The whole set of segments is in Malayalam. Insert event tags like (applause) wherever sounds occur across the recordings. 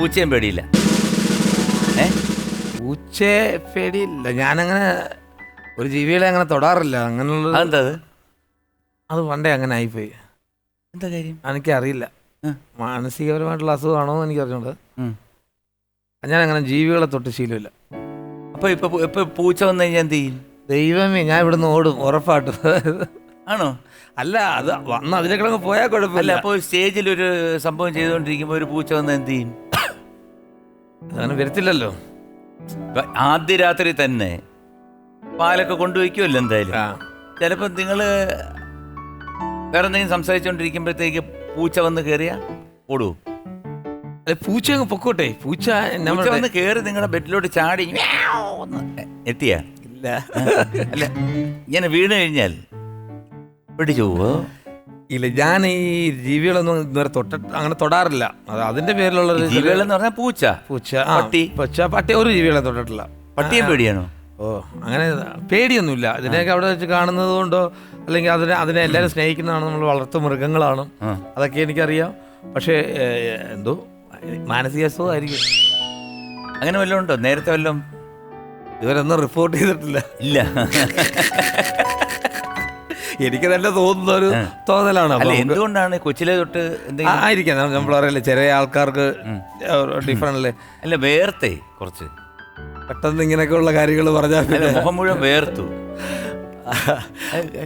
പൂച്ചയും പേടിയില്ല. ഏ? പൂച്ചയെ പേടിയില്ല. ഞാനങ്ങനെ ഒരു ജീവികളെ അങ്ങനെ തൊടാറില്ല. അങ്ങനെയുള്ള അതെന്താ അത്? അത് പണ്ടേ അങ്ങനെ ആയിപ്പോയി. എന്താ കാര്യം? എനിക്കറിയില്ല. ആ. മാനസികപരമായിട്ടുള്ള അസുഖമാണോ എന്ന് എനിക്ക് അറിഞ്ഞോണ്ട് ഉം. ഞാൻ അങ്ങനെ ജീവികളെ തൊട്ട് ശീലമില്ല. അപ്പൊ ഇപ്പൊ പൂ- ഇപ്പൊ പൂച്ച വന്നു കഴിഞ്ഞാൽ എന്ത് ചെയ്യും? ദൈവമേ ഞാൻ ഇവിടുന്ന് ഓടും ഉറപ്പായിട്ടും. ആണോ? അല്ല അത് വന്ന് അതിലേക്കിടങ്ങ് പോയാൽ അല്ല കുഴപ്പമില്ല. അപ്പൊ സ്റ്റേജിൽ ഒരു സംഭവം ചെയ്തുകൊണ്ടിരിക്കുമ്പോ ഒരു പൂച്ച വന്ന് എന്ത് ചെയ്യും? അങ്ങനെ വരത്തില്ലല്ലോ. ആദ്യ രാത്രി തന്നെ പാലൊക്കെ കൊണ്ടുവയ്ക്കുമല്ലോ എന്തായാലും. ചിലപ്പോൾ നിങ്ങൾ നിങ്ങൾ വേറെ എന്തെങ്കിലും സംസാരിച്ചോണ്ടിരിക്കുമ്പോഴത്തേക്ക് പൂച്ച വന്ന് കയറിയ ഓടൂ. അല്ല, പൂച്ച അങ്ങ് പൊക്കോട്ടെ. പൂച്ച പൂച്ച നമ്മുടെ വന്ന് കയറി നിങ്ങളുടെ ബെഡിലോട്ട് ചാടി എത്തിയ. ഇല്ല. അല്ല ഇങ്ങനെ വീണ് കഴിഞ്ഞാൽ പിടിച്ചു പോവോ? ഇല്ല ഞാൻ ഈ ജീവികളൊന്നും ഇതുവരെ തൊട്ട അങ്ങനെ തൊടാറില്ല. അത് അതിന്റെ പേരിലുള്ള ഒരു ചെറിയ ജീവികൾ എന്ന് പറഞ്ഞാൽ പൂച്ച. പൂച്ച ആ, പട്ടി? പൂച്ച പട്ടി ഒരു ജീവികളെ തൊട്ടിട്ടില്ല. പട്ടിയും പേടിയാണോ? ഓ അങ്ങനെ പേടിയൊന്നുമില്ല. ഇതിനെയൊക്കെ അവിടെ വെച്ച് കാണുന്നത് കൊണ്ടോ അല്ലെങ്കിൽ അതിനെ അതിനെ എല്ലാവരും സ്നേഹിക്കുന്നതാണ് നമ്മൾ വളർത്തു മൃഗങ്ങളാണ്. ആ. അതൊക്കെ എനിക്കറിയാം. പക്ഷേ ഏ, എന്തോ മാനസിക അസുഖമായിരിക്കും. അങ്ങനെ വല്ലതും ഉണ്ടോ? നേരത്തെ വല്ലതും? ഇതുവരെ ഒന്നും റിപ്പോർട്ട് ചെയ്തിട്ടില്ല. ഇല്ല. (laughs) എനിക്ക് തന്നെ തോന്നുന്ന ഒരു തോന്നലാണ്. അല്ല എന്തുകൊണ്ടാണ് കൊച്ചിലെ തൊട്ട് ആയിരിക്കാം. നമ്മൾ പറയല്ലേ ചെറിയ ആൾക്കാർക്ക് ഡിഫറെന്റ് അല്ലേ? അല്ല വേർത്തേ കുറച്ച്. പെട്ടെന്ന് ഇങ്ങനെയൊക്കെയുള്ള കാര്യങ്ങൾ പറഞ്ഞാൽ മുഖം മുഴുവൻ വേർത്തു.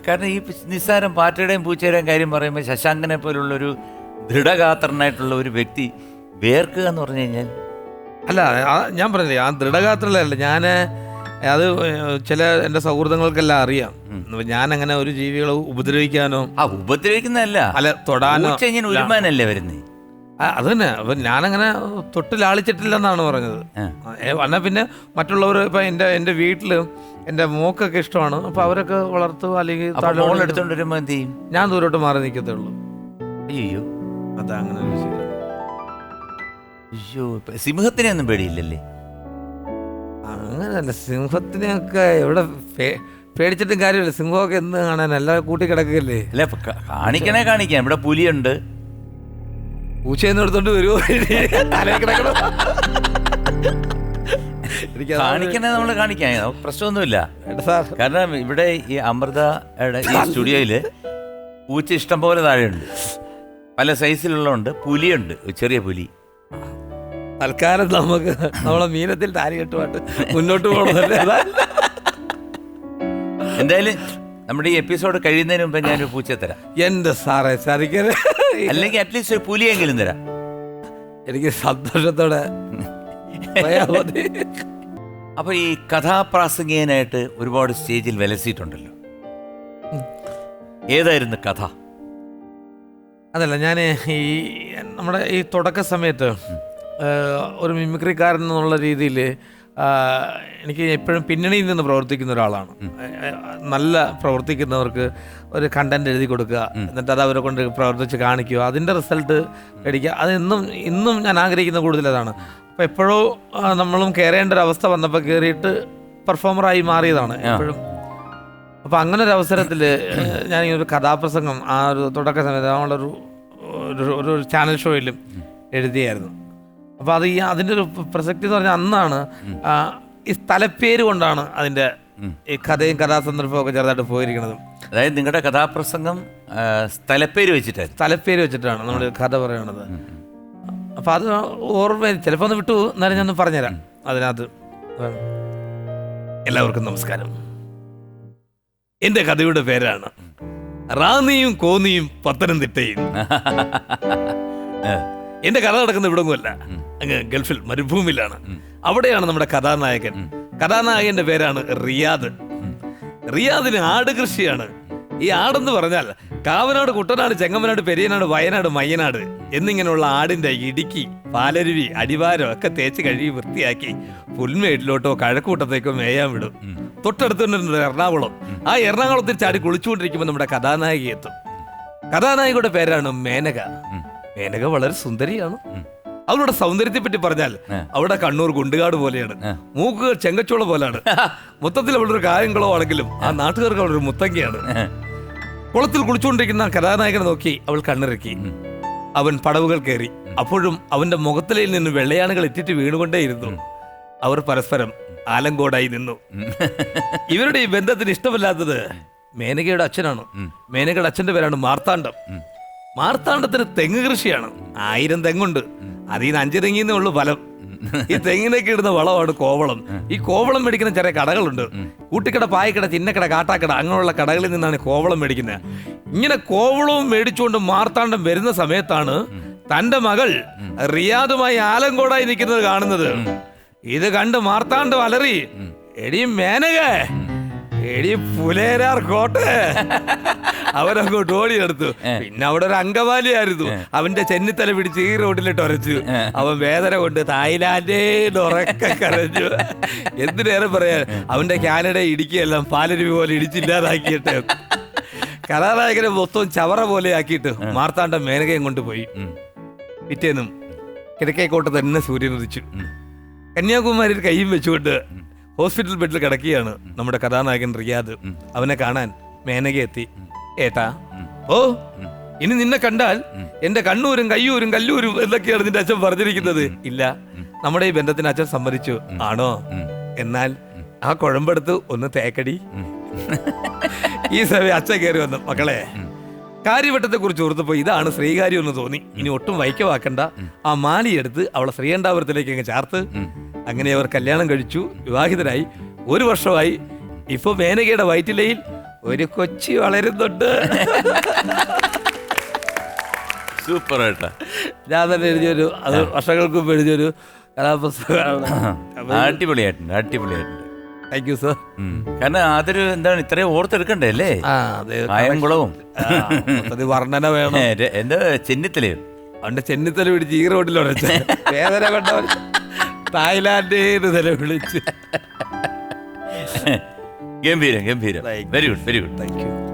കാരണം ഈ നിസ്സാരം പാറ്റയുടെയും പൂച്ചയുടെയും കാര്യം പറയുമ്പോൾ ശശാങ്കനെ പോലുള്ളൊരു ദൃഢഗാത്രനായിട്ടുള്ള ഒരു വ്യക്തി വേർക്കുക എന്ന് പറഞ്ഞു കഴിഞ്ഞാൽ? അല്ല ഞാൻ പറഞ്ഞില്ലേ ആ ദൃഢഗാത്രല്ല ഞാൻ അത് ചില എന്റെ സൗഹൃദങ്ങൾക്കെല്ലാം അറിയാം. ഞാൻ അങ്ങനെ ഒരു ജീവികളെ ഉപദ്രവിക്കാനോ ആ ഉപദ്രവിക്കുന്നതല്ല. അല്ല തൊടാനോ ഇങ്ങനെ ഉരുമാനല്ലേ വരുന്നേ? ആ, അത് തന്നെ. അപ്പൊ ഞാനങ്ങനെ തൊട്ട് ലാളിച്ചിട്ടില്ലെന്നാണ് പറഞ്ഞത്. എന്നാ പിന്നെ മറ്റുള്ളവർ ഇപ്പൊ എന്റെ എന്റെ വീട്ടിൽ എന്റെ മോക്കൊക്കെ ഇഷ്ടമാണ്. അപ്പൊ അവരൊക്കെ വളർത്തുക അല്ലെങ്കിൽ എടുത്തോണ്ട് എന്ത് ചെയ്യും? ഞാൻ ദൂരോട്ട് മാറി നിൽക്കത്തുള്ളൂ അയ്യോ. അതാ അങ്ങനെ ഒരു ശീലം. അയ്യോ സിംഹത്തിനെ ഒന്നും പേടിയില്ലല്ലേ? അങ്ങനെയല്ല സിംഹത്തിനെയൊക്കെ എവിടെ പേടിച്ചിട്ടും കാര്യമില്ല. സിംഹമൊക്കെ എന്ന് കാണാൻ? എല്ലാം കൂട്ടി കിടക്കുകയല്ലേ? അല്ല കാണിക്കണേ കാണിക്കാം. ഇവിടെ പുലിയുണ്ട്. പൂച്ചയെന്ന് എടുത്തോണ്ട് വരുമോ കാണിക്കണേ നമ്മൾ കാണിക്കാം. പ്രശ്നമൊന്നുമില്ല. കാരണം ഇവിടെ ഈ അമൃത ഈ സ്റ്റുഡിയോയിൽ പൂച്ച ഇഷ്ടം പോലെ താഴെയുണ്ട്. പല സൈസിലുള്ളതുണ്ട് പുലിയുണ്ട്. ചെറിയ പുലി. തൽക്കാലം നമുക്ക് നമ്മളെ മീനത്തിൽ താരി കെട്ടുമായിട്ട് മുന്നോട്ട് പോകണമല്ലേ എന്തായാലും നമ്മുടെ ഈ എപ്പിസോഡ് കഴിയുന്നതിന് മുമ്പ് ഒരു പൂച്ച തരാം. എന്റെ സാറേ സരിക്കരെ അല്ലെങ്കിൽ അറ്റ്ലീസ്റ്റ് ഒരു പുലിയെങ്കിലും തരാം. എനിക്ക് സന്തോഷത്തോടെ. അപ്പൊ ഈ കഥാപ്രാസംഗികനായിട്ട് ഒരുപാട് സ്റ്റേജിൽ വിലസിയിട്ടുണ്ടല്ലോ. ഏതായിരുന്നു കഥ? അതല്ല ഞാൻ ഈ നമ്മുടെ ഈ തുടക്ക സമയത്ത് ഒരു മിമിക്രിക്കാരൻ എന്നുള്ള രീതിയിൽ എനിക്ക് എപ്പോഴും പിന്നണിയിൽ നിന്ന് പ്രവർത്തിക്കുന്ന ഒരാളാണ്. നല്ല പ്രവർത്തിക്കുന്നവർക്ക് ഒരു കണ്ടന്റ് എഴുതി കൊടുക്കുക എന്നിട്ട് അത് അവരെ കൊണ്ട് പ്രവർത്തിച്ച് കാണിക്കുക അതിന്റെ റിസൾട്ട് മേടിക്കുക. അത് ഇന്നും ഇന്നും ഞാൻ ആഗ്രഹിക്കുന്ന കൂടുതൽ അതാണ്. അപ്പോൾ എപ്പോഴോ നമ്മളും കയറേണ്ട ഒരു അവസ്ഥ വന്നപ്പോൾ കയറിയിട്ട് പെർഫോമറായി മാറിയതാണ് എപ്പോഴും. അപ്പോൾ അങ്ങനെ ഒരു അവസരത്തിൽ ഞാൻ ഈ ഒരു കഥാപ്രസംഗം ആ ഒരു തുടക്ക സമയത്ത് നമ്മളൊരു ഒരു ഒരു ചാനൽ ഷോയിലും എഴുതിയായിരുന്നു. അപ്പോൾ അത് ഈ അതിന്റെ ഒരു പ്രസക്തി എന്ന് പറഞ്ഞാൽ അന്നാണ് ഈ സ്ഥലപ്പേര് കൊണ്ടാണ് അതിന്റെ ഈ കഥയും കഥാസന്ദർഭവും ഒക്കെ ചെറുതായിട്ട് പോയിരിക്കുന്നത്. അതായത് നിങ്ങളുടെ കഥാപ്രസംഗം സ്ഥലപ്പേര് വെച്ചിട്ട് സ്ഥലപ്പേര് വെച്ചിട്ടാണ് നമ്മൾ കഥ പറയണത്. അപ്പോൾ അത് ഓർമ്മ ചിലപ്പോൾ ഒന്ന് വിട്ടു എന്നാലും ഞാൻ പറഞ്ഞുതരാം അതിനകത്ത്. എല്ലാവർക്കും നമസ്കാരം. എന്റെ കഥയുടെ പേരാണ് റാന്നിയും കോന്നിയും പത്തനംതിട്ടയും. (laughs) എന്റെ കഥ നടക്കുന്ന ഇവിടൊന്നുമല്ല. അങ്ങ് ഗൾഫിൽ മരുഭൂമിയിലാണ്. അവിടെയാണ് നമ്മുടെ കഥാനായകൻ. കഥാനായകന്റെ പേരാണ് റിയാദ്. റിയാദിന് ആട് കൃഷിയാണ്. ഈ ആടെന്ന് പറഞ്ഞാൽ കാവനാട് കുട്ടനാട് ചെങ്ങമ്മനാട് പെരിയനാട് വയനാട് മയ്യനാട് എന്നിങ്ങനെയുള്ള ആടിന്റെ ഇടുക്കി പാലരുവി അടിവാരം ഒക്കെ തേച്ച് കഴുകി വൃത്തിയാക്കി പുൽമേട്ടിലോട്ടോ കഴക്കൂട്ടത്തേക്കോ മേയാൻ വിടും. തൊട്ടടുത്തുണ്ട് എറണാകുളം. ആ എറണാകുളത്തിൽ ചാടി കുളിച്ചുകൊണ്ടിരിക്കുമ്പോൾ നമ്മുടെ കഥാനായിക എത്തും. കഥാനായികയുടെ പേരാണ് മേനക. മേനക വളരെ സുന്ദരിയാണ്. അവളുടെ സൗന്ദര്യത്തെ പറ്റി പറഞ്ഞാൽ അവിടെ കണ്ണൂർ ഗുണ്ടുകാട് പോലെയാണ്. മൂക്ക് ചെങ്കച്ചോള പോലെയാണ് മൊത്തത്തിൽ ഒരു കായംകുളോ ആണെങ്കിലും ആ നാട്ടുകാർക്ക് അവളൊരു മുത്തങ്കയാണ് കുളത്തിൽ കുളിച്ചുകൊണ്ടിരിക്കുന്ന കഥാനായകനെ നോക്കി അവൾ കണ്ണിറക്കി. അവൻ പടവുകൾ കയറി. അപ്പോഴും അവന്റെ മുഖത്തിലയിൽ നിന്ന് വെള്ളയാണുകൾ എത്തിയിട്ട് വീണുകൊണ്ടേയിരുന്നു. അവർ പരസ്പരം ആലങ്കോടായി നിന്നു. (laughs) ഇവരുടെ ഈ ബന്ധത്തിന് ഇഷ്ടമല്ലാത്തത് മേനകയുടെ അച്ഛനാണ്. മേനകയുടെ അച്ഛന്റെ പേരാണ് മാർത്താണ്ഡം. മാർത്താണ്ഡത്തിന് തെങ്ങ് കൃഷിയാണ്. ആയിരം തെങ്ങുണ്ട്. അതിൽ നിന്ന് അഞ്ച് തെങ്ങിന്നേ ഉള്ളൂ ഫലം. ഈ തെങ്ങിനൊക്കെ ഇടുന്ന വളമാണ് കോവളം. ഈ കോവളം മേടിക്കുന്ന ചെറിയ കടകളുണ്ട്. കൂട്ടിക്കട പായക്കട ചിന്നക്കട കാട്ടാക്കട അങ്ങനെയുള്ള കടകളിൽ നിന്നാണ് കോവളം മേടിക്കുന്നത്. ഇങ്ങനെ കോവളവും മേടിച്ചുകൊണ്ട് മാർത്താണ്ഡം വരുന്ന സമയത്താണ് തന്റെ മകൾ റിയാദുമായി ആലങ്കോടായി നിൽക്കുന്നത് കാണുന്നത്. ഇത് കണ്ട് മാർത്താണ്ഡം അലറി എടി മേനക എടി പുലേരാർ കോട്ടെ. അവരങ്ങോട്ട് ഓടിയെടുത്തു പിന്നെ അവിടെ ഒരു അങ്കമാലിയായിരുന്നു. അവന്റെ ചെന്നിത്തല പിടിച്ച് ഈ റോഡിലിട്ട് ഉരച്ചു അവൻ വേദന കൊണ്ട് ഉറക്കെ കരഞ്ഞു. എന്തിനേറെ പറയാൻ? അവന്റെ കാനഡ ഇടുക്കിയെല്ലാം പാലരുവി പോലെ ഇടിച്ചില്ലാതാക്കിയിട്ട്. കലാനായകരെ മൊത്തം ചവറ പോലെ ആക്കിയിട്ട് മാർത്താണ്ട മേനകയും കൊണ്ടുപോയി പിറ്റേന്നും കിഴക്കേക്കോട്ട് തന്നെ സൂര്യൻ ഉദിച്ചു കന്യാകുമാരിയിൽ കൈയും വെച്ചുകൊണ്ട് ഹോസ്പിറ്റൽ ബെഡിൽ കിടക്കുകയാണ് നമ്മുടെ കഥാനായകൻ റിയാദ്. അവനെ കാണാൻ മേനക എത്തി. ഏട്ടാ ഓ ഇനി നിന്നെ കണ്ടാൽ എന്റെ കണ്ണൂരും കയ്യൂരും കല്ലൂരും എന്നൊക്കെയാണ് നിന്റെ അച്ഛൻ പറഞ്ഞിരിക്കുന്നത്. ഇല്ല നമ്മുടെ ഈ ബന്ധത്തിന് അച്ഛൻ സമ്മതിച്ചു. ആണോ? എന്നാൽ ആ കുഴമ്പെടുത്ത് ഒന്ന് തേക്കടി. ഈ സമയം അച്ഛൻ കയറി വന്നു. മക്കളെ കാര്യവട്ടത്തെ കുറിച്ച് ഓർത്തപ്പോ ഇതാണ് ശ്രീകാര്യം എന്ന് തോന്നി. ഇനി ഒട്ടും വൈക്കവാക്കണ്ട ആ മാലിയെടുത്ത് അവളെ ശ്രീകണ്ഠാപുരത്തിലേക്ക് അങ്ങ് ചാർത്ത്. അങ്ങനെ അവർ കല്യാണം കഴിച്ചു വിവാഹിതരായി. ഒരു വർഷമായി ഇപ്പൊ മേനകയുടെ വയറ്റിലയിൽ ഒരു കൊച്ചി വളരുന്നുണ്ട്. സൂപ്പർ ഏട്ടാ ഞാൻ തന്നെ എഴുതിയൊരു അത് വർഷങ്ങൾക്ക് മുമ്പ് എഴുതിയൊരു കഥാപുസ്തകമാണ് അടിപൊളിയായിട്ടുണ്ട് അടിപൊളിയായിട്ടുണ്ട്. താങ്ക് യു സർ കാരണം അതൊരു എന്താണ് ഇത്രയും ഓർത്തെടുക്കണ്ടേ അല്ലേ ആ അതെ കായംകുളവും അത് വർണന വേണം. എന്താ ചെന്നിത്തലയും? അവന്റെ ചെന്നിത്തല പിടിച്ച് ഈ റോഡിൽ ഉടച്ച. വേദന കൊണ്ടവൻ. തായ്ലാന്റേന്ന് വിളിച്ച്. ഗംഭീരം ഗംഭീരം. Very good very good thank you